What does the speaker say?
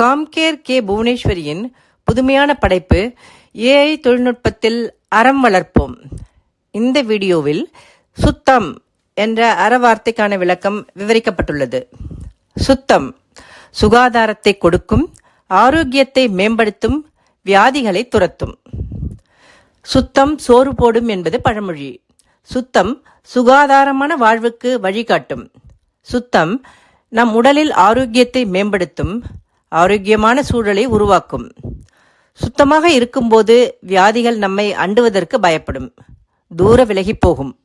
Compcare K புவனேஸ்வரியின் புதுமையான படைப்பு AI தொழில்நுட்பத்தில் அறம் வளர்ப்போம். இந்த வீடியோவில் சுத்தம் என்ற அறவார்த்தைக்கான விளக்கம் விவரிக்கப்பட்டுள்ளது. சுத்தம் சுகாதாரத்தை கொடுக்கும் ஆரோக்கியத்தை மேம்படுத்தும் வியாதிகளை துரத்தும். சுத்தம் சோறு போடும் என்பது பழமொழி. சுத்தம் சுகாதாரமான வாழ்வுக்கு வழிகாட்டும். சுத்தம் நம் உடலில் ஆரோக்கியத்தை மேம்படுத்தும் ஆரோக்கியமான சூழலை உருவாக்கும். சுத்தமாக இருக்கும்போது வியாதிகள் நம்மை அண்டுவதற்கு பயப்படும். தூர விலகிப் போகும்.